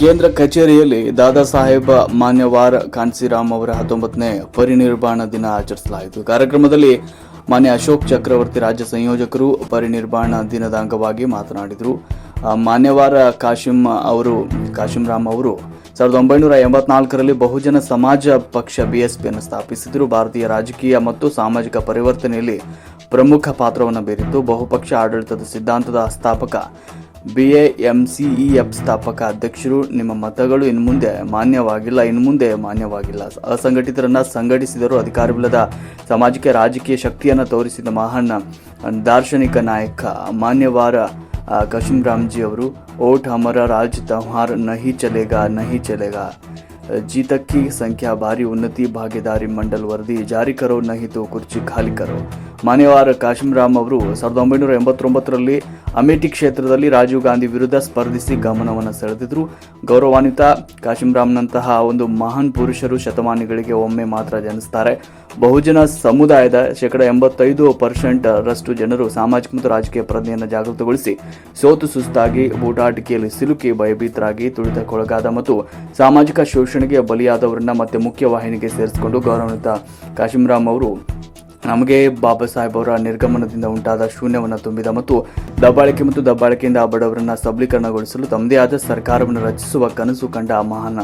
ಕೇಂದ್ರ ಕಚೇರಿಯಲ್ಲಿ ದಾದಾ ಸಾಹೇಬ್ ಮಾನ್ಯವಾರ್ ಕಾನ್ಸಿರಾಮ್ ಅವರ ಹತ್ತೊಂಬತ್ತನೇ ಪರಿನಿರ್ವಾಣ ದಿನ ಆಚರಿಸಲಾಯಿತು. ಕಾರ್ಯಕ್ರಮದಲ್ಲಿ ಮಾನ್ಯ ಅಶೋಕ್ ಚಕ್ರವರ್ತಿ ರಾಜ್ಯ ಸಂಯೋಜಕರು ಪರಿನಿರ್ವಾಣ ದಿನದ ಅಂಗವಾಗಿ ಮಾತನಾಡಿದರು. ಮಾನ್ಯವಾರ ಕಾಶಿಂ ಅವರು ಕಾಶಿಂರಾಮ್ ಅವರು ಸಾವಿರದ ಒಂಬೈನೂರ ಎಂಬತ್ನಾಲ್ಕರಲ್ಲಿ ಬಹುಜನ ಸಮಾಜ ಪಕ್ಷ ಬಿಎಸ್ಪಿಯನ್ನು ಸ್ಥಾಪಿಸಿದರು. ಭಾರತೀಯ ರಾಜಕೀಯ ಮತ್ತು ಸಾಮಾಜಿಕ ಪರಿವರ್ತನೆಯಲ್ಲಿ ಪ್ರಮುಖ ಪಾತ್ರವನ್ನು ಬೀರಿತು ಬಹುಪಕ್ಷ ಆಡಳಿತದ ಸಿದ್ಧಾಂತದ ಸ್ಥಾಪಕ ಬಿಎಎಂಸಿಇಎಫ್ ಸ್ಥಾಪಕ ಅಧ್ಯಕ್ಷರು ನಿಮ್ಮ ಮತಗಳು ಇನ್ನು ಮುಂದೆ ಮಾನ್ಯವಾಗಿಲ್ಲ ಇನ್ನು ಮುಂದೆ ಮಾನ್ಯವಾಗಿಲ್ಲ ಅಸಂಘಟಿತರನ್ನ ಸಂಘಟಿಸಿದರು ಅಧಿಕಾರವಿಲ್ಲದ ಸಮಾಜಕ್ಕೆ ರಾಜಕೀಯ ಶಕ್ತಿಯನ್ನು ತೋರಿಸಿದ ಮಹಾನ್ ದಾರ್ಶನಿಕ ನಾಯಕ ಮಾನ್ಯವಾರ ಆ, ಕಶಿಂ ರಾಮ್ಜಿ ಅವರು ಓಟ್ ಹಮರ ರಾಜ್ ತಮ್ಹಾರ್ ನಹಿ ಚಲೇಗಾ ನಹಿ ಚಲೇಗಾ जीतक की संख्या भारी उन्नति भागीदारी मंडल ವರದಿ ಜಾರಿ ಕರೋ ನಹಿತು ಕುರ್ಚಿ ಖಾಲಿ ಕರೋ ಮಾನ್ಯವಾರ ಕಾಶಿಂರಾಮ್ ಅವರು ಸಾವಿರದ ಒಂಬೈನೂರ ಎಂಬತ್ತೊಂಬತ್ತರಲ್ಲಿ ಅಮೇಠಿ ಕ್ಷೇತ್ರದಲ್ಲಿ ರಾಜೀವ್ ಗಾಂಧಿ ವಿರುದ್ಧ ಸ್ಪರ್ಧಿಸಿ ಗಮನವನ್ನು ಸೆಳೆದಿದ್ರು. ಗೌರವಾನ್ವಿತ ಕಾಶಿಂರಾಮ್ನಂತಹ ಒಂದು ಮಹಾನ್ ಪುರುಷರು ಶತಮಾನಿಗಳಿಗೆ ಒಮ್ಮೆ ಮಾತ್ರ ಜನಿಸ್ತಾರೆ. ಬಹುಜನ ಸಮುದಾಯದ ಶೇಕಡ ಎಂಬತ್ತೈದು ಪರ್ಸೆಂಟ್ ರಷ್ಟು ಜನರು ಸಾಮಾಜಿಕ ಮತ್ತು ರಾಜಕೀಯ ಪ್ರಜ್ಞೆಯನ್ನು ಜಾಗೃತಗೊಳಿಸಿ ಸೋತು ಸುಸ್ತಾಗಿ ಬೂಟಾಟಿಕೆಯಲ್ಲಿ ಸಿಲುಕಿ ಭಯಭೀತರಾಗಿ ತುಳಿತಕ್ಕೊಳಗಾದ ಮತ್ತು ಸಾಮಾಜಿಕ ಶೋಷಣೆಗೆ ಬಲಿಯಾದವರನ್ನ ಮತ್ತೆ ಮುಖ್ಯವಾಹಿನಿಗೆ ಸೇರಿಸಿಕೊಂಡು ಗೌರವಾನ್ವಿತ ಕಾಶಿಂರಾಮ್ ಅವರು ನಮಗೆ ಬಾಬಾ ಸಾಹೇಬ್ ಅವರ ನಿರ್ಗಮನದಿಂದ ಉಂಟಾದ ಶೂನ್ಯವನ್ನು ತುಂಬಿದ ಮತ್ತು ದಬ್ಬಾಳಿಕೆ ಮತ್ತು ದಬ್ಬಾಳಿಕೆಯಿಂದ ಬಡವರನ್ನ ಸಬಲೀಕರಣಗೊಳಿಸಲು ತಮ್ಮದೇ ಆದ ಸರ್ಕಾರವನ್ನು ರಚಿಸುವ ಕನಸು ಕಂಡ ಮಹಾನ್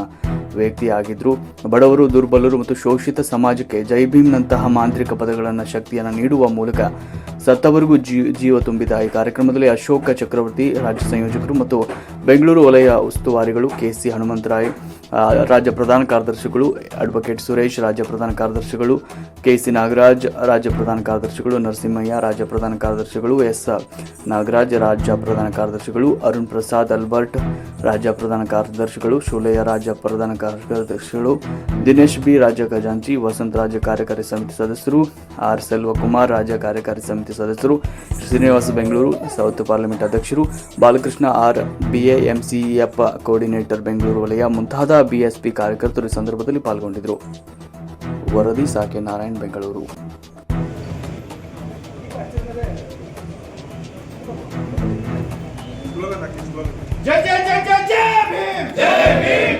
ವ್ಯಕ್ತಿಯಾಗಿದ್ದರು ಬಡವರು, ದುರ್ಬಲರು ಮತ್ತು ಶೋಷಿತ ಸಮಾಜಕ್ಕೆ ಜೈ ಭೀಮ್ನಂತಹ ಮಾಂತ್ರಿಕ ಪದಗಳನ್ನು ಶಕ್ತಿಯನ್ನು ನೀಡುವ ಮೂಲಕ ಸತ್ತವರಿಗೂ ಜೀವ ತುಂಬಿದ ಈ ಕಾರ್ಯಕ್ರಮದಲ್ಲಿ ಅಶೋಕ ಚಕ್ರವರ್ತಿ, ರಾಜ್ಯ ಸಂಯೋಜಕರು ಮತ್ತು ಬೆಂಗಳೂರು ವಲಯ ಉಸ್ತುವಾರಿಗಳು ಕೆ ಸಿ ಹನುಮಂತರಾಯ್ ರಾಜ್ಯ ಪ್ರಧಾನ ಕಾರ್ಯದರ್ಶಿಗಳು ಅಡ್ವೊಕೇಟ್ ಸುರೇಶ್, ರಾಜ್ಯ ಪ್ರಧಾನ ಕಾರ್ಯದರ್ಶಿಗಳು ಕೆ ಸಿ ನಾಗರಾಜ್, ರಾಜ್ಯ ಪ್ರಧಾನ ಕಾರ್ಯದರ್ಶಿಗಳು ನರಸಿಂಹಯ್ಯ, ರಾಜ್ಯ ಪ್ರಧಾನ ಕಾರ್ಯದರ್ಶಿಗಳು ಎಸ್. ನಾಗರಾಜ್, ರಾಜ್ಯ ಪ್ರಧಾನ ಕಾರ್ಯದರ್ಶಿಗಳು ಅರುಣ್ ಪ್ರಸಾದ್ ಅಲ್ಬರ್ಟ್, ರಾಜ್ಯ ಪ್ರಧಾನ ಕಾರ್ಯದರ್ಶಿಗಳು ಶೂಲಯ್ಯ ರಾಜ್ಯ ಪ್ರಧಾನ ಕಾರ್ಯದರ್ಶಿಗಳು ದಿನೇಶ್ ಬಿ, ರಾಜ್ಯ ಖಜಾಂಚಿ, ವಸಂತ ರಾಜ್ಯ ಕಾರ್ಯಕಾರಿ ಸಮಿತಿ ಸದಸ್ಯರು, ಆರ್. ಸೆಲ್ವಕುಮಾರ್, ರಾಜ್ಯ ಕಾರ್ಯಕಾರಿ ಸಮಿತಿ ಸದಸ್ಯರು, ಶ್ರೀನಿವಾಸ ಬೆಂಗಳೂರು, ಸೌತ್ ಪಾರ್ಲಿಮೆಂಟ್ ಅಧ್ಯಕ್ಷರು, Balakrishna R. BAMCEF coordinator Bengaluru ವಲಯ ಮುಂತಾದ ಬಿಎಸ್ಪಿ ಕಾರ್ಯಕರ್ತರು ಈ ಸಂದರ್ಭದಲ್ಲಿ ಪಾಲ್ಗೊಂಡಿದ್ದರು. ವರದಿ ಸಾಕೆ ನಾರಾಯಣ್ ಬೆಂಗಳೂರು. ಜಯ ಜಯ ಜಯ ಜಯ ಭೀಮ್! ಜಯ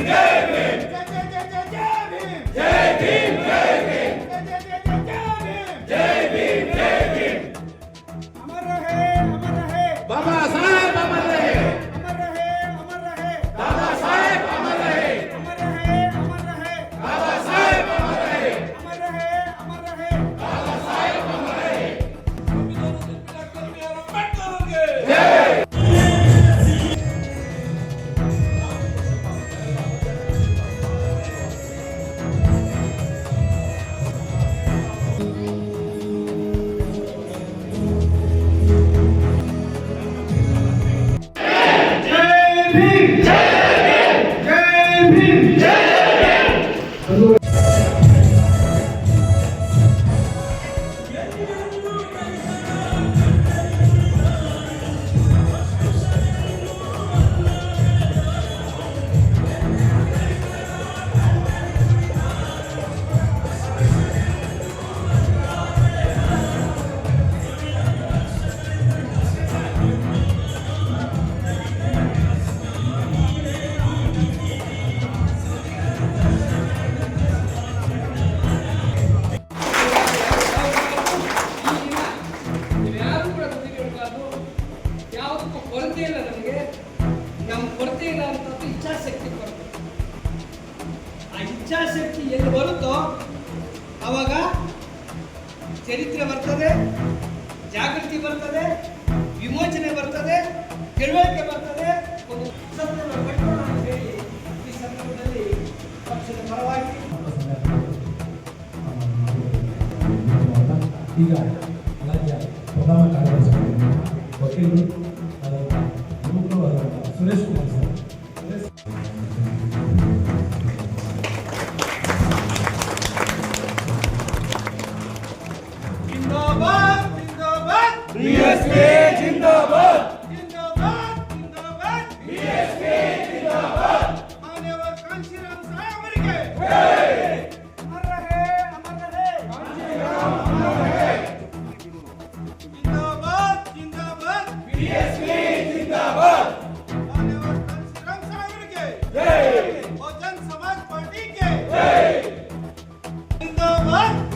ಆದಂಥ ಸುರೇಶ್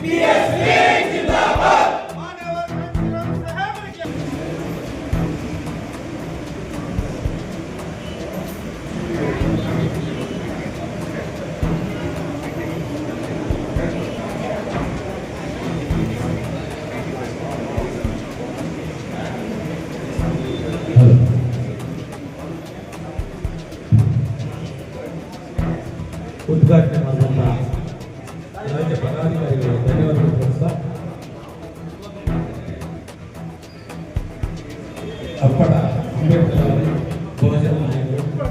BSB. ಅಪ್ಪಟ ಅಂಬೇಡ್ಕರ್ ಅವರು ಬಹುಜನ ನಾಯಕರು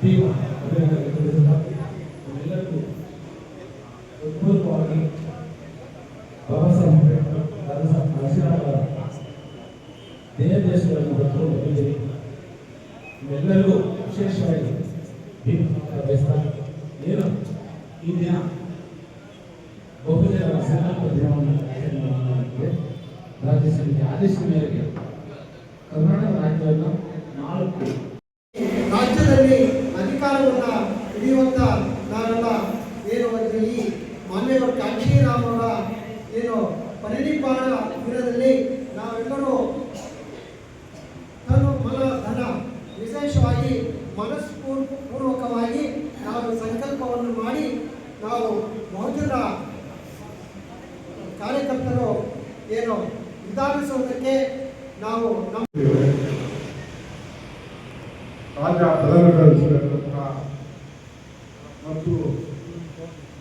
ಭೀಮ ಅಭಿನಂದನೆ ತಿಳಿಸುತ್ತಾ ಎಲ್ಲರಿಗೂ ಹೃತ್ಪೂರ್ವಕವಾಗಿ ಬಾಬಾ ಸಾಹೇಬ್ ಅಂಬೇಡ್ಕರ್ ದಾದಾ ಸಾಹೇಬ್ ನರಸಿಂಹ ಅವರ ದೇಹ ದೇಶಗಳನ್ನು ಹೊತ್ತು ಬಂದಿದೆ ಎಲ್ಲರಿಗೂ ವಿಶೇಷವಾಗಿ ಭೀಮ ಬಯಸ್ತಾ ಏನು ಈ ದಿನ ಬಹುಜನರ ಸಂಕಲ್ಪ ದಿನವನ್ನು ಆಚರಣೆ ಮಾಡಲಾಗಿದೆ ರಾಜ್ಯ ಸಮಿತಿ ಆದೇಶದ ಮೇರೆಗೆ ಕರ್ನಾಟಕ ರಾಜ್ಯವನ್ನು ನಾಲ್ಕು ರಾಜ್ಯದಲ್ಲಿ ಅಧಿಕಾರವನ್ನ ಹಿಡಿಯುವಂತ ನಾವೆಲ್ಲ ಏನು ಒಂದು ಈ ಮಾನ್ಯವರು ಕಾಂಶಿರಾಮ್ ಅವರ ಏನು ಪರಿನಿಬ್ಬಾಣ ದಿನದಲ್ಲಿ ನಾವೆಲ್ಲರೂ ತನು ಮನ ಧನ ವಿಶೇಷವಾಗಿ ಮನಸ್ಪೂರ್ವಕವಾಗಿ ನಾವು ಸಂಕಲ್ಪವನ್ನು ಮಾಡಿ ನಾವು ಬಹುಜನ ಕಾರ್ಯಕರ್ತರು ಏನು ವಿಧಾನಿಸುವುದಕ್ಕೆ ನಾವು ರಾಜ್ಯ ಪ್ರಧಾನಮಂತ್ರಿಗಳಿರ್ತಕ್ಕಂಥ ಮತ್ತು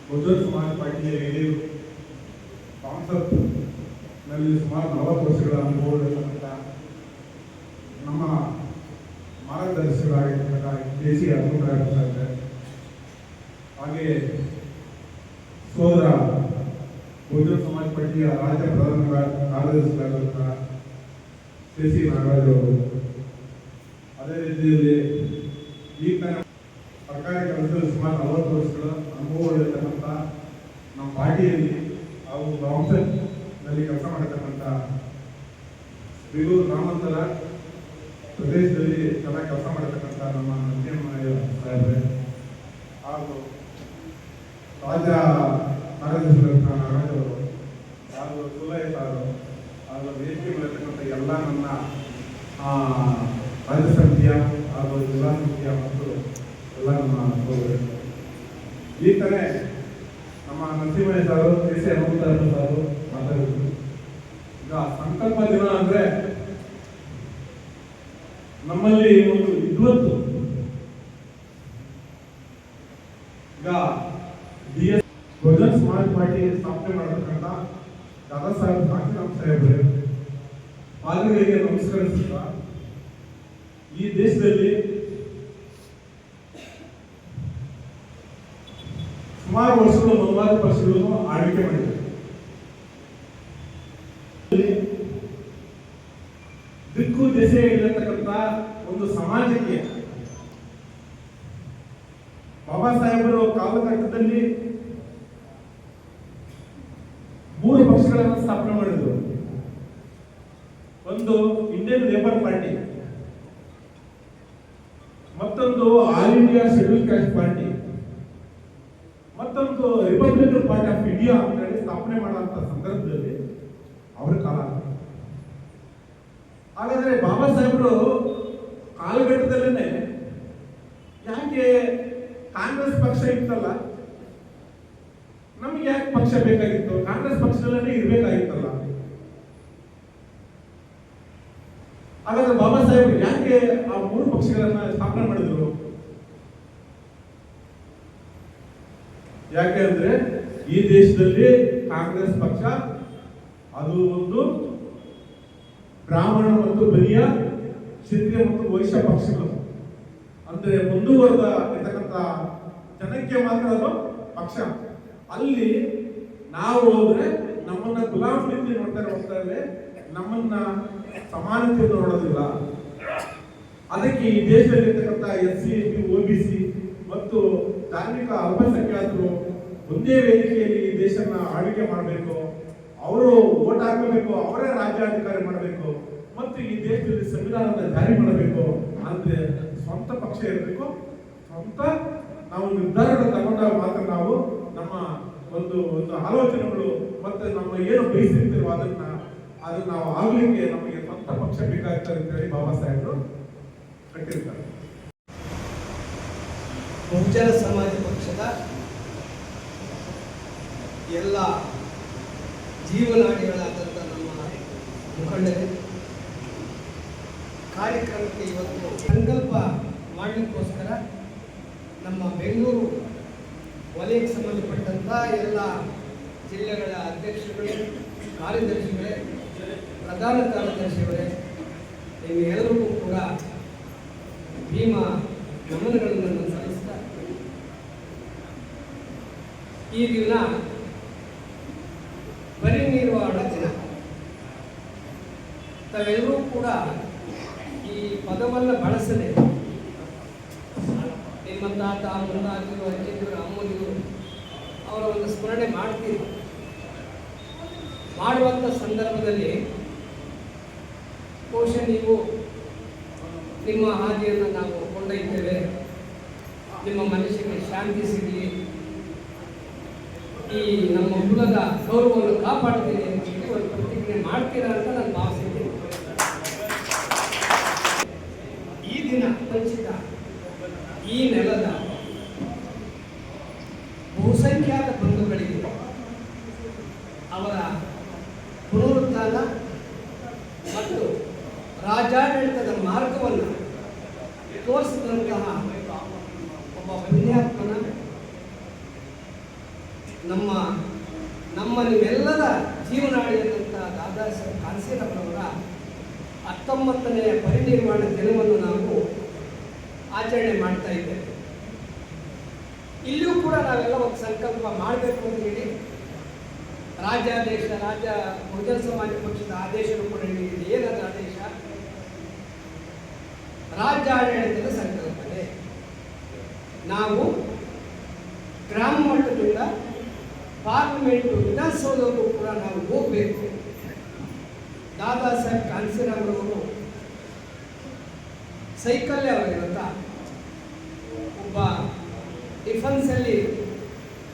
ಬಹುಜನ ಸಮಾಜ ಪಾರ್ಟಿಯ ಹಿರಿಯರು ಸಂಸತ್ನಲ್ಲಿ ಸುಮಾರು ನಲವತ್ತು ವರ್ಷಗಳ ಅನುಭವವಿರತಕ್ಕಂಥ ನಮ್ಮ ಮಾರ್ಗದರ್ಶಕರಾಗಿರ್ತಕ್ಕಂಥ ಕೆ ಸಿ ಅರ್ಜುನರಾಗಿರ್ತಾರೆ ಹಾಗೆ ಸೋದರ ಬಹುಜನ ಸಮಾಜ ಪಾರ್ಟಿಯ ರಾಜ್ಯ ಪ್ರಧಾನ ಕಾರ್ಯದರ್ಶಿಗಳಾದಂಥ ಕೆ ಅದೇ ರೀತಿಯಲ್ಲಿ ಈ ತರ ಸರ್ಕಾರಿ ಕೆಲಸದಲ್ಲಿ ಸುಮಾರು ನಲವತ್ತು ವರ್ಷಗಳ ಅನುಭವಗಳಿರ್ತಕ್ಕಂಥ ನಮ್ಮ ಪಾರ್ಟಿಯಲ್ಲಿ ಹಾಗೂ ನಲ್ಲಿ ಕೆಲಸ ಮಾಡತಕ್ಕಂಥ ಬೇಲೂರು ಗ್ರಾಮಾಂತರ ಪ್ರದೇಶದಲ್ಲಿ ಚೆನ್ನಾಗಿ ಕೆಲಸ ಮಾಡತಕ್ಕಂಥ ನಮ್ಮ ನರಸಿಂಹಯ್ಯ ಸಾಹೇಬ್ರೆ ಹಾಗೂ ರಾಜ್ಯ ಕಾರ್ಯದರ್ಶಿಗಳಂತ ನಾಗರಾಜ್ ಅವರು ಹಾಗೂ ಸುಲಯ ಸಾರು ಹಾಗೂ ವೇದಿಕೆ ಮಾಡಿರ್ತಕ್ಕಂಥ ಆ, ರಾಜ್ಯ ಹಾಗೂ ಜಿಲ್ಲಾ ಮತ್ತು ಎಲ್ಲ ನಮ್ಮ ಈ ಕಡೆ ನಮ್ಮ ನರಸಿಂಹಯ್ಯ ಸಾರು ಕೆ ಸಿ ಸಾರು ಮಾತಾಡಿದ್ರು. ಈಗ ಸಂಕಲ್ಪ ದಿನ ಅಂದ್ರೆ ನಮ್ಮಲ್ಲಿ ಒಂದು ವಿದ್ವತ್ತು ಈಗ ಡಿ ಎಸ್ ಬಹುಜನ್ ಸಮಾಜ ಪಾರ್ಟಿ ಸ್ಥಾಪನೆ ದಾದಾ ಸಾಹೇಬ್ ಸಾಹೇಬ್ರೆ ಪಾದಗಳಿಗೆ ನಮಸ್ಕರಿಸುತ್ತಾ ಈ ದೇಶದಲ್ಲಿ ಸುಮಾರು ವರ್ಷಗಳು ನಲವತ್ತು ಪಕ್ಷಗಳನ್ನು ಆಳ್ವಿಕೆ ಮಾಡಿದೆ ದಿಕ್ಕು ದೆಸೆ ಇರತಕ್ಕಂಥ ಒಂದು ಸಮಾಜಕ್ಕೆ ಬಾಬಾ ಸಾಹೇಬರು ಕಾಲಘಟ್ಟದಲ್ಲಿ ಮೂರು ಪಕ್ಷಗಳನ್ನು ಸ್ಥಾಪನೆ ಮಾಡಿದ್ರು ಒಂದು ಇಂಡಿಯನ್ ಲೇಬರ್ ಪಾರ್ಟಿ ಮತ್ತೊಂದು all India schedule caste party ಮತ್ತೊಂದು ರಿಪಬ್ಲಿಕನ್ ಪಾರ್ಟಿ ಆಫ್ ಇಂಡಿಯಾ ಅಂತ ಹೇಳಿ ಸ್ಥಾಪನೆ ಮಾಡುವಂತ ಸಂದರ್ಭದಲ್ಲಿ ಅವರ ಕಾಲ ಹಾಗಾದ್ರೆ ಬಾಬಾ ಸಾಹೇಬರು ಕಾಲಘಟ್ಟದಲ್ಲೇನೆ ಯಾಕೆ ಕಾಂಗ್ರೆಸ್ ಪಕ್ಷ ಇತ್ತಲ್ಲ? ನಮ್ಗೆ ಯಾಕೆ ಪಕ್ಷ ಬೇಕಾಗಿತ್ತು? ಕಾಂಗ್ರೆಸ್ ಪಕ್ಷದಲ್ಲೇ ಇರಬೇಕಾಗಿತ್ತಲ್ಲ? ಹಾಗಾದ್ರೆ ಬಾಬಾ ಸಾಹೇಬರು ಯಾಕೆ ಆ ಮೂರು ಪಕ್ಷಗಳನ್ನ ಸ್ಥಾಪನೆ ಮಾಡಿದ್ರು? ಯಾಕೆ ಅಂದ್ರೆ ಈ ದೇಶದಲ್ಲಿ ಕಾಂಗ್ರೆಸ್ ಪಕ್ಷ ಅದು ಒಂದು ಬ್ರಾಹ್ಮಣ ಮತ್ತು ಬಲಿಯ ಕ್ಷತ್ರಿಯ ಮತ್ತು ವೈಶ್ಯ ಪಕ್ಷಗಳು. ಅಂದ್ರೆ ಮುಂದುವರೆದ ಇರತಕ್ಕಂತ ಜನಕ್ಕೆ ಮಾತ್ರ ಅದು ಪಕ್ಷ. ಅಲ್ಲಿ ನಾವು ಹೋದ್ರೆ ನಮ್ಮನ್ನ ಗುಲಾಮ್ ರೀತಿ ನೋಡ್ತಾರೆ ಹೋಗ್ತಾರೆ ನಮ್ಮನ್ನ ಸಮಾನತೆ ನೋಡೋದಿಲ್ಲ. ಅದಕ್ಕೆ ಈ ದೇಶದಲ್ಲಿ ಇರ್ತಕ್ಕಂಥ S C, S T O B C ಮತ್ತು ಧಾರ್ಮಿಕ ಅಲ್ಪಸಂಖ್ಯಾತರು ಒಂದೇ ವೇದಿಕೆಯಲ್ಲಿ ಈ ದೇಶನ ಆಳ್ವಿಕೆ ಮಾಡಬೇಕು, ಅವರು ಓಟ್ ಹಾಕಬೇಕು, ಅವರೇ ರಾಜ್ಯಾಧಿಕಾರಿ ಮಾಡಬೇಕು, ಮತ್ತು ಈ ದೇಶದಲ್ಲಿ ಸಂವಿಧಾನದ ಜಾರಿ ಮಾಡಬೇಕು ಅಂದ್ರೆ ಸ್ವಂತ ಪಕ್ಷ ಇರಬೇಕು. ಸ್ವಂತ ನಾವು ನಿರ್ಧಾರಗಳು ತಗೊಂಡಾಗ ಮಾತ್ರ ನಾವು ನಮ್ಮ ಒಂದು ಒಂದು ಆಲೋಚನೆಗಳು ಮತ್ತೆ ನಮ್ಮ ಏನು ಬಯಸಿರ್ತೀವೋ ಅದನ್ನ, ಅದು ನಾವು ಆಗ್ಲಿಕ್ಕೆ ನಮಗೆ ಸ್ವಂತ ಪಕ್ಷ ಬೇಕಾಗ್ತದೆ ಅಂತ ಹೇಳಿ ಬಾಬಾ ಸಾಹೇಬರು ಕಟ್ಟಿರ್ತಾರೆ. ಬಹುಜನ ಸಮಾಜ ಪಕ್ಷದ ಎಲ್ಲ ಜೀವನಾಡಿಗಳಾದಂಥ ನಮ್ಮ ಮುಖಂಡರೇ, ಕಾರ್ಯಕ್ರಮಕ್ಕೆ ಇವತ್ತು ಸಂಕಲ್ಪ ಮಾಡಲಿಕ್ಕೋಸ್ಕರ ನಮ್ಮ ಬೆಂಗಳೂರು ವಲಯಕ್ಕೆ ಸಂಬಂಧಪಟ್ಟಂಥ ಎಲ್ಲ ಜಿಲ್ಲೆಗಳ ಅಧ್ಯಕ್ಷರುಗಳೇ, ಕಾರ್ಯದರ್ಶಿಗಳೇ, ಪ್ರಧಾನ ಕಾರ್ಯದರ್ಶಿಗಳೇ ನಿಮ್ಮೆಲ್ಲರಿಗೂ ಕೂಡ ಭೀಮ ಗಮನಗಳನ್ನು ನಾನು ಸಲ್ಲಿಸ್ತಾ ಈ ದಿನ ಪರಿನಿರ್ವಾಣ ದಿನ. ತಾವೆಲ್ಲರೂ ಕೂಡ ಈ ಪದವನ್ನು ಬಳಸದೆ ನಿಮ್ಮ ತಾತ ಮುಂದಾಗಿರು ಅಜ್ಜಿಯವರು ಅಮ್ಮನಿರು ಅವರ ಒಂದು ಸ್ಮರಣೆ ಮಾಡ್ತೀರಿ. ಮಾಡುವಂಥ ಸಂದರ್ಭದಲ್ಲಿ ಬಹುಶಃ ನೀವು ನಿಮ್ಮ ಹಾದಿಯನ್ನು ನಾವು ಕೊಂಡೊಯ್ತೇವೆ. ನಿಮ್ಮ ಮನಸ್ಸಿಗೆ ಶಾಂತಿ ಸಿಗಲಿ. ಈ ನಮ್ಮ ಕುಲದ ಗೌರವವನ್ನು ಕಾಪಾಡ್ತೀನಿ ಅಂತ ಹೇಳಿ ಒಂದು ಪ್ರತಿಜ್ಞೆ ಮಾಡ್ತೀರಾ ಅಂತ ನಾನು ಭಾವಿಸಿದ್ದೀನಿ ಈ ದಿನ ವಂಚಿತ ಈ ನೆಲದ ಬಹುಸಂಖ್ಯಾತ ಬಂಧುಗಳಿಗೆ ಅವರ ಪುನರುತ್ಥಾನ ಮತ್ತು ರಾಜಾಡಳಿತದ ಮಾರ್ಗವನ್ನು ತೋರಿಸಿದಂತಹ ಒಬ್ಬ ಪುಣ್ಯಾತ್ಮನ ನಮ್ಮ ನಮ್ಮ ನಿಮ್ಮೆಲ್ಲರ ಜೀವನಾಡಿಯಾದಂಥ ದಾದಾ ಸಾಹೇಬ್ ಕಾನ್ಸೀರಪ್ಪನವರ ಹತ್ತೊಂಬತ್ತನೆಯ ಪರಿನಿರ್ವಾಣ ದಿನವನ್ನು ನಾವು ಆಚರಣೆ ಮಾಡ್ತಾ ಇದ್ದೇವೆ. ಇಲ್ಲೂ ಕೂಡ ನಾವೆಲ್ಲ ಒಂದು ಸಂಕಲ್ಪ ಮಾಡಬೇಕು ಅಂತ ಹೇಳಿ ರಾಜ್ಯಾದೇಶ, ರಾಜ್ಯ ಬಹುಜನ ಸಮಾಜ ಪಕ್ಷದ ಆದೇಶನೂ ಕೂಡ ನೀಡಿದೆ ಏನದ ಆದೇಶ? ರಾಜ್ಯಾಡಳಿತದ ಸಂಕಲ್ಪನೆ. ನಾವು ಗ್ರಾಮ ಮಟ್ಟದಿಂದ ಪಾರ್ಲಿಮೆಂಟ್ ವಿಧಾನಸೌಧಕ್ಕೂ ಕೂಡ ನಾವು ಹೋಗಬೇಕು. ದಾದಾ ಸಾಹೇಬ್ ಕಾನ್ಸಿರಾಮ್ರವರು ಸೈಕಲ್ಲೇ ಅವರಿರುತ್ತ ಡಿಫೆನ್ಸಲ್ಲಿ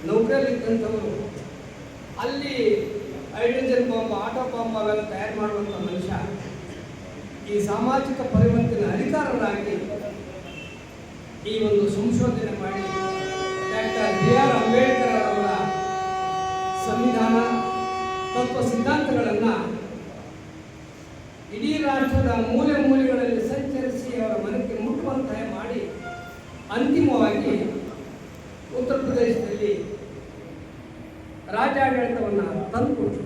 ನೌಕರಲ್ಲಿದ್ದಂಥವರು ಅಲ್ಲಿ ಹೈಡ್ರೋಜನ್ ಬಾಂಬ್, ಆಟೋ ಬಾಂಬ್ ಅವೆಲ್ಲ ತಯಾರು ಮಾಡುವಂಥ ಮನುಷ್ಯ, ಈ ಸಾಮಾಜಿಕ ಪರಿವರ್ತನೆ ಅಧಿಕಾರರಾಗಿ ಈ ಒಂದು ಸಂಶೋಧನೆ ಮಾಡಿ ಡಾಕ್ಟರ್ ಬಿ ಆರ್ ಅಂಬೇಡ್ಕರ್ ಅವರ ಸಂವಿಧಾನ ತತ್ವ ಸಿದ್ಧಾಂತಗಳನ್ನು ಇಡೀ ರಾಷ್ಟ್ರದ ಮೂಲೆ ಮೂಲೆಗಳಲ್ಲಿ ಸಂಚರಿಸಿ ಅವರ ಮನಕ್ಕೆ ಮುಟ್ಟುವಂತಹ ಮಾಡಿ ಅಂತಿಮವಾಗಿ ಉತ್ತರ ಪ್ರದೇಶದಲ್ಲಿ ರಾಜ್ಯಾಡಳಿತವನ್ನು ತಂದುಕೊಟ್ರು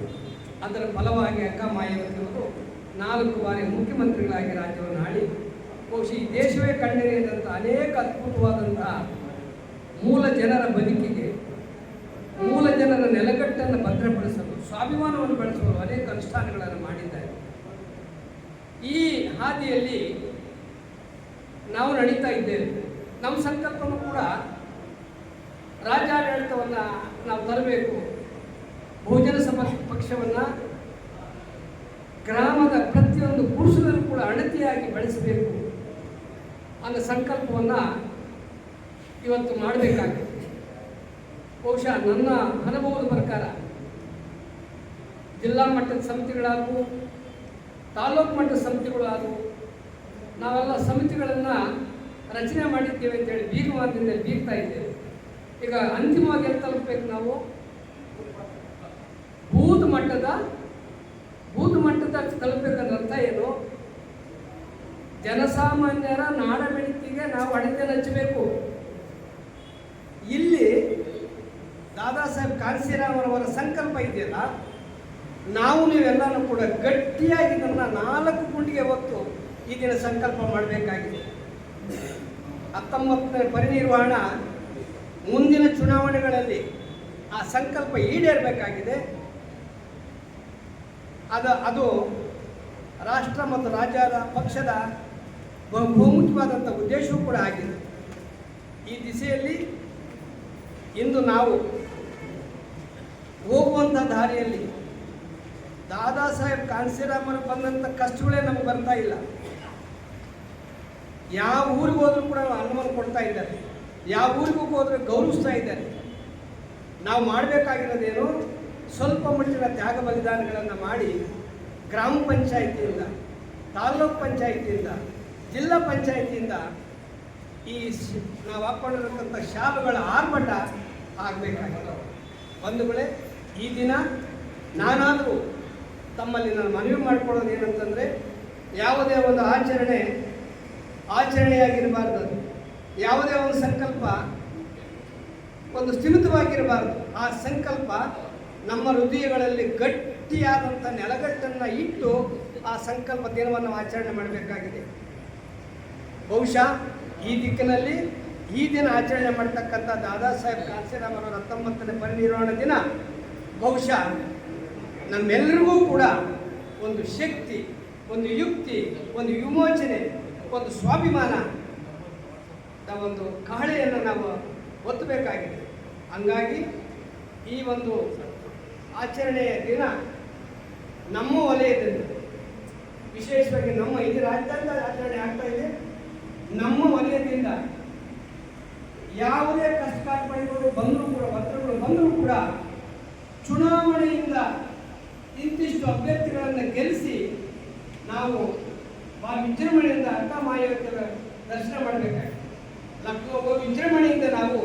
ಅದರ ಫಲವಾಗಿ ಅಕ್ಕ ಮಾಯಾವತಿಯವರು ನಾಲ್ಕು ಬಾರಿ ಮುಖ್ಯಮಂತ್ರಿಗಳಾಗಿ ರಾಜ್ಯವನ್ನು ಆಳಿ, ಬಹುಶಃ ಈ ದೇಶವೇ ಕಂಡರಿಯದಂಥ ಅನೇಕ ಅದ್ಭುತವಾದಂತಹ ಮೂಲ ಜನರ ಬದುಕಿಗೆ, ಮೂಲ ಜನರ ನೆಲಗಟ್ಟನ್ನು ಭದ್ರಪಡಿಸಲು, ಸ್ವಾಭಿಮಾನವನ್ನು ಬೆಳೆಸಲು ಅನೇಕ ಅನುಷ್ಠಾನಗಳನ್ನು ಮಾಡಿದ್ದಾರೆ. ಈ ಹಾದಿಯಲ್ಲಿ ನಾವು ನಡೀತಾ ಇದ್ದೇವೆ. ನಮ್ಮ ಸಂಕಲ್ಪನೂ ಕೂಡ ರಾಜ್ಯಾಡಳಿತವನ್ನು ನಾವು ತರಬೇಕು. ಬಹುಜನ ಸಮ, ಪಕ್ಷವನ್ನು ಗ್ರಾಮದ ಪ್ರತಿಯೊಂದು ಪುರುಷರನ್ನು ಕೂಡ ಅಣತಿಯಾಗಿ ಬೆಳೆಸಬೇಕು ಅನ್ನೋ ಸಂಕಲ್ಪವನ್ನು ಇವತ್ತು ಮಾಡಬೇಕಾಗಿದೆ ಬಹುಶಃ ನನ್ನ ಅನುಭವದ ಪ್ರಕಾರ ಜಿಲ್ಲಾ ಮಟ್ಟದ ಸಮಿತಿಗಳಾದವು ತಾಲೂಕು ಮಟ್ಟದ ಸಮಿತಿಗಳಾದವು ನಾವೆಲ್ಲ ಸಮಿತಿಗಳನ್ನು ರಚನೆ ಮಾಡಿದ್ದೇವೆ ಅಂತೇಳಿ ಬೀಗವಾದದಿಂದ ಬೀಗ್ತಾ ಇದ್ದೇವೆ. ಈಗ ಅಂತಿಮವಾಗಿ ಎಲ್ಲಿ ತಲುಪಬೇಕು ನಾವು? ಬೂತ್ ಮಟ್ಟದ ಬೂತ್ ಮಟ್ಟದ ತಲುಪಬೇಕಂದ್ರೆ ಅರ್ಥ ಏನು? ಜನಸಾಮಾನ್ಯರ ನಾಡ ಬೆಳಕಿಗೆ ನಾವು ಅಡಿಗೆ ನಚ್ಚಬೇಕು ಇಲ್ಲಿ ದಾದಾ ಸಾಹೇಬ್ ಕಾನ್ಸಿರಾಮ್ ಅವರ ಸಂಕಲ್ಪ ಇದೆಯಲ್ಲ, ನಾವು ನೀವೆಲ್ಲನೂ ಕೂಡ ಗಟ್ಟಿಯಾಗಿ ನನ್ನ ನಾಲ್ಕು ಗುಂಡಿಗೆ ಹೊತ್ತು ಈ ದಿನ ಸಂಕಲ್ಪ ಮಾಡಬೇಕಾಗಿದೆ. ಹತ್ತೊಂಬತ್ತನೇ ಪರಿನಿರ್ವಹಣ ಮುಂದಿನ ಚುನಾವಣೆಗಳಲ್ಲಿ ಆ ಸಂಕಲ್ಪ ಈಡೇರಬೇಕಾಗಿದೆ. ಅದು ಅದು ರಾಷ್ಟ್ರ ಮತ್ತು ರಾಜ್ಯದ ಪಕ್ಷದ ಬಹು ಬಹುಮುಖ್ಯವಾದಂಥ ಉದ್ದೇಶವೂ ಕೂಡ ಆಗಿದೆ. ಈ ದಿಸೆಯಲ್ಲಿ ಇಂದು ನಾವು ಹೋಗುವಂಥ ದಾರಿಯಲ್ಲಿ ದಾದಾ ಸಾಹೇಬ್ ಕಾನ್ಸಿರಾಮರು ಬಂದಂಥ ಕಷ್ಟಗಳೇ ನಮ್ಗೆ ಬರ್ತಾ ಇಲ್ಲ. ಯಾವ ಊರಿಗೆ ಹೋದ್ರೂ ಕೂಡ ಅನುಮಾನ ಕೊಡ್ತಾ ಇದ್ದಾರೆ. ಯಾವ ಊರಿಗೂ ಹೋದ್ರೆ ಗೌರವಿಸ್ತಾ ಇದ್ದಾರೆ. ನಾವು ಮಾಡಬೇಕಾಗಿರೋದೇನು ಸ್ವಲ್ಪ ಮಟ್ಟಿನ ತ್ಯಾಗ ಬಲಿದಾನಗಳನ್ನು ಮಾಡಿ ಗ್ರಾಮ ಪಂಚಾಯಿತಿಯಿಂದ ತಾಲ್ಲೂಕು ಪಂಚಾಯಿತಿಯಿಂದ, ಜಿಲ್ಲಾ ಪಂಚಾಯಿತಿಯಿಂದ ಈ ನಾವು ಹಾಕ್ಕೊಂಡಿರತಕ್ಕಂಥ ಶಾಲುಗಳ ಆರ್ಭಟ ಒಂದು ಬಂಧುಗಳೇ ಈ ದಿನ ನಾನಾದರೂ ತಮ್ಮಲ್ಲಿ ನಾನು ಮನವಿ ಮಾಡಿಕೊಳ್ಳೋದು ಏನಂತಂದರೆ, ಯಾವುದೇ ಒಂದು ಆಚರಣೆ ಆಚರಣೆಯಾಗಿರಬಾರ್ದು. ಯಾವುದೇ ಒಂದು ಸಂಕಲ್ಪ ಒಂದು ಸ್ಥಿಮಿತವಾಗಿರಬಾರ್ದು ಆ ಸಂಕಲ್ಪ ನಮ್ಮ ಹೃದಯಗಳಲ್ಲಿ ಗಟ್ಟಿಯಾದಂಥ ನೆಲಗಟ್ಟನ್ನು ಇಟ್ಟು ಆ ಸಂಕಲ್ಪ ದಿನವನ್ನು ಆಚರಣೆ ಮಾಡಬೇಕಾಗಿದೆ. ಬಹುಶಃ ಈ ದಿಕ್ಕಿನಲ್ಲಿ ಈ ದಿನ ಆಚರಣೆ ಮಾಡ್ತಕ್ಕಂಥ ದಾದಾ ಸಾಹೇಬ್ ಕಾನ್ಸಿರಾಮರವರ ಹತ್ತೊಂಬತ್ತನೇ ಪರಿನಿರ್ವಹಣ ದಿನ, ಬಹುಶಃ ನಮ್ಮೆಲ್ಲರಿಗೂ ಕೂಡ ಒಂದು ಶಕ್ತಿ, ಒಂದು ಯುಕ್ತಿ, ಒಂದು ವಿಮೋಚನೆ, ಒಂದು ಸ್ವಾಭಿಮಾನ ಒಂದು ಕಹಳೆಯನ್ನು ನಾವು ಒತ್ತಬೇಕಾಗಿದೆ. ಹಂಗಾಗಿ ಈ ಒಂದು ಆಚರಣೆಯ ದಿನ ನಮ್ಮ ವಲಯದಲ್ಲಿ, ವಿಶೇಷವಾಗಿ ನಮ್ಮ ಇಲ್ಲಿ ರಾಜ್ಯದ ಆಚರಣೆ ಆಗ್ತಾ ಇದೆ. ನಮ್ಮ ವಲಯದಿಂದ ಯಾವುದೇ ಕಷ್ಟ ಕಾರ್ಪಣ್ಯಗಳು ಬಂದರೂ ಕೂಡ, ಪತ್ರಗಳು ಬಂದರೂ ಕೂಡ ಚುನಾವಣೆಯಿಂದ ಇಂತಿಷ್ಟು ಅಭ್ಯರ್ಥಿಗಳನ್ನು ಗೆಲ್ಲಿಸಿ ನಾವು ಆ ವಿಜೃಂಭಣೆಯಿಂದ ಅರ್ಥ ಮಾಯಕರ ದರ್ಶನ ಮಾಡಬೇಕಾಗಿದೆ. ಲಕ್ನೋ ವಿಜೃಂಭಣೆಯಿಂದ ನಾವು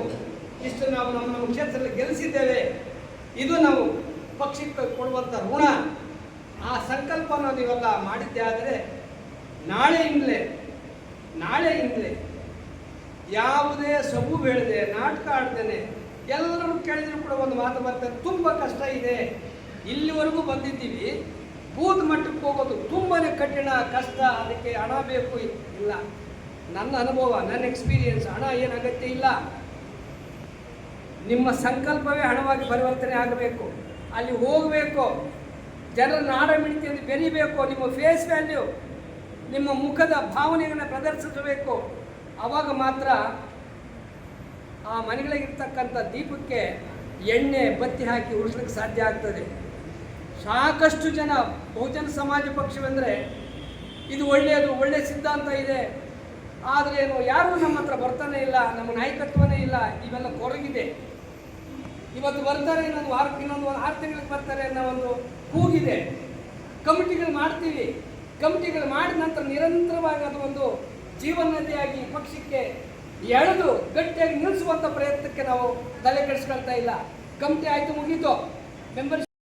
ಇಷ್ಟು ನಾವು ನಮ್ಮ ನಮ್ಮ ಕ್ಷೇತ್ರದಲ್ಲಿ ಗೆಲ್ಲಿಸಿದ್ದೇವೆ. ಇದು ನಾವು ಪಕ್ಷಕ್ಕೆ ಕೊಡುವಂಥ ಋಣ ಆ ಸಂಕಲ್ಪ ನೀವೆಲ್ಲ ಮಾಡಿದ್ದೆ ಆದರೆ ನಾಳೆಯಿಂದಲೇ ನಾಳೆಯಿಂದಲೇ ಯಾವುದೇ ಸಬು ಬೆಳೆದೆ ನಾಟಕ ಆಡ್ದೇನೆ ಎಲ್ಲರೂ ಕೇಳಿದ್ರು ಕೂಡ ಒಂದು ಮಾತು ಬರ್ತದೆ, ತುಂಬ ಕಷ್ಟ ಇದೆ, ಇಲ್ಲಿವರೆಗೂ ಬಂದಿದ್ದೀವಿ, ಬೂತ್ ಮಟ್ಟಕ್ಕೆ ಹೋಗೋದು ತುಂಬಾ ಕಠಿಣ, ಕಷ್ಟ, ಅದಕ್ಕೆ ಹಣ ಬೇಕು ಇಲ್ಲ. ನನ್ನ ಅನುಭವ, ನನ್ನ ಎಕ್ಸ್ಪೀರಿಯನ್ಸ್ ಹಣ ಏನು ಅಗತ್ಯ ಇಲ್ಲ. ನಿಮ್ಮ ಸಂಕಲ್ಪವೇ ಹಣವಾಗಿ ಪರಿವರ್ತನೆ ಆಗಬೇಕು. ಅಲ್ಲಿ ಹೋಗಬೇಕು. ಜನರ ನಾಡ ಮಿಡಿತಿಯಲ್ಲಿ ಬೆರಿಬೇಕು. ನಿಮ್ಮ ಫೇಸ್ ವ್ಯಾಲ್ಯೂ ನಿಮ್ಮ ಮುಖದ ಭಾವನೆಯನ್ನು ಪ್ರದರ್ಶಿಸಬೇಕು. ಆವಾಗ ಮಾತ್ರ ಆ ಮನೆಗಳಿಗಿರ್ತಕ್ಕಂಥ ದೀಪಕ್ಕೆ ಎಣ್ಣೆ, ಬತ್ತಿ ಹಾಕಿ ಉಳಿಸ್ಲಿಕ್ಕೆ ಸಾಧ್ಯ ಆಗ್ತದೆ. ಸಾಕಷ್ಟು ಜನ ಬಹುಜನ ಸಮಾಜ ಪಕ್ಷವೆಂದರೆ ಇದು ಒಳ್ಳೆಯದು ಒಳ್ಳೆಯ ಸಿದ್ಧಾಂತ ಇದೆ. ಆದರೆ ಏನು, ಯಾರೂ ನಮ್ಮ ಹತ್ರ ಬರ್ತಾನೆ ಇಲ್ಲ, ನಮ್ಮ ನಾಯಕತ್ವನೇ ಇಲ್ಲ. ಇವೆಲ್ಲ ಕೊರಗಿದೆ. ಇವತ್ತು ಬರ್ತಾರೆ, ಇನ್ನೊಂದು ವಾರ, ಇನ್ನೊಂದು ಒಂದು ಆರು ತಿಂಗಳಿಗೆ ಬರ್ತಾರೆ ಅನ್ನೋ ಒಂದು ಕೂಗಿದೆ. ಕಮಿಟಿಗಳು ಮಾಡ್ತೀವಿ. ಕಮಿಟಿಗಳು ಮಾಡಿದ ನಂತರ ನಿರಂತರವಾಗಿ ಅದು ಒಂದು ಜೀವನದಿಯಾಗಿ ಪಕ್ಷಕ್ಕೆ ಎಳೆದು ಗಟ್ಟಿಯಾಗಿ ನಿಲ್ಲಿಸುವಂಥ ಪ್ರಯತ್ನಕ್ಕೆ ನಾವು ತಲೆ ಕೆಡಿಸ್ಕೊಳ್ತಾ ಇಲ್ಲ. ಕಮಿಟಿ ಆಯಿತು, ಮುಗೀತು. ಮೆಂಬರ್ಶಿಪ್